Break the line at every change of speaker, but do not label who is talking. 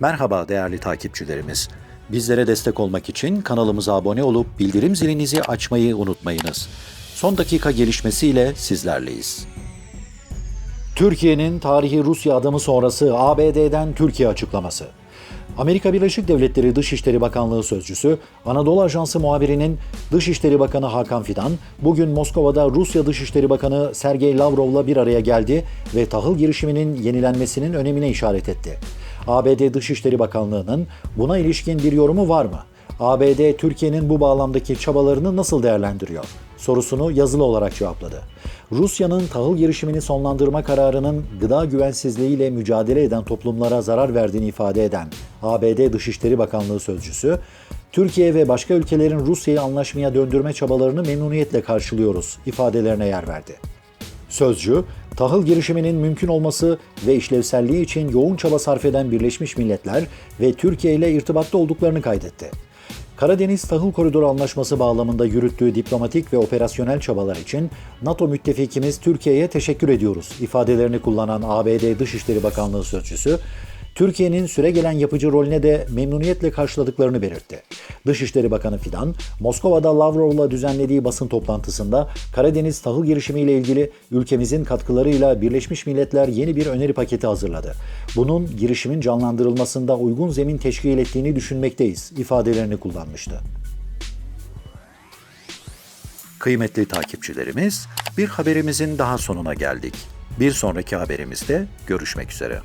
Merhaba değerli takipçilerimiz. Bizlere destek olmak için kanalımıza abone olup bildirim zilinizi açmayı unutmayınız. Son dakika gelişmesiyle sizlerleyiz. Türkiye'nin tarihi Rusya adımı sonrası ABD'den Türkiye açıklaması. Amerika Birleşik Devletleri Dışişleri Bakanlığı Sözcüsü, Anadolu Ajansı muhabirinin Dışişleri Bakanı Hakan Fidan, bugün Moskova'da Rusya Dışişleri Bakanı Sergey Lavrov'la bir araya geldi ve tahıl girişiminin yenilenmesinin önemine işaret etti. ABD Dışişleri Bakanlığı'nın buna ilişkin bir yorumu var mı? ABD, Türkiye'nin bu bağlamdaki çabalarını nasıl değerlendiriyor? Sorusunu yazılı olarak cevapladı. Rusya'nın tahıl girişimini sonlandırma kararının gıda güvensizliğiyle mücadele eden toplumlara zarar verdiğini ifade eden ABD Dışişleri Bakanlığı sözcüsü, Türkiye ve başka ülkelerin Rusya'yı anlaşmaya döndürme çabalarını memnuniyetle karşılıyoruz ifadelerine yer verdi. Sözcü, tahıl girişiminin mümkün olması ve işlevselliği için yoğun çaba sarf eden Birleşmiş Milletler ve Türkiye ile irtibatta olduklarını kaydetti. Karadeniz Tahıl Koridoru Anlaşması bağlamında yürüttüğü diplomatik ve operasyonel çabalar için NATO müttefikimiz Türkiye'ye teşekkür ediyoruz ifadelerini kullanan ABD Dışişleri Bakanlığı sözcüsü, Türkiye'nin süregelen yapıcı rolüne de memnuniyetle karşıladıklarını belirtti. Dışişleri Bakanı Fidan, Moskova'da Lavrov'la düzenlediği basın toplantısında Karadeniz tahıl girişimiyle ilgili ülkemizin katkılarıyla Birleşmiş Milletler yeni bir öneri paketi hazırladı. Bunun girişimin canlandırılmasında uygun zemin teşkil ettiğini düşünmekteyiz ifadelerini kullanmıştı. Kıymetli takipçilerimiz, bir haberimizin daha sonuna geldik. Bir sonraki haberimizde görüşmek üzere.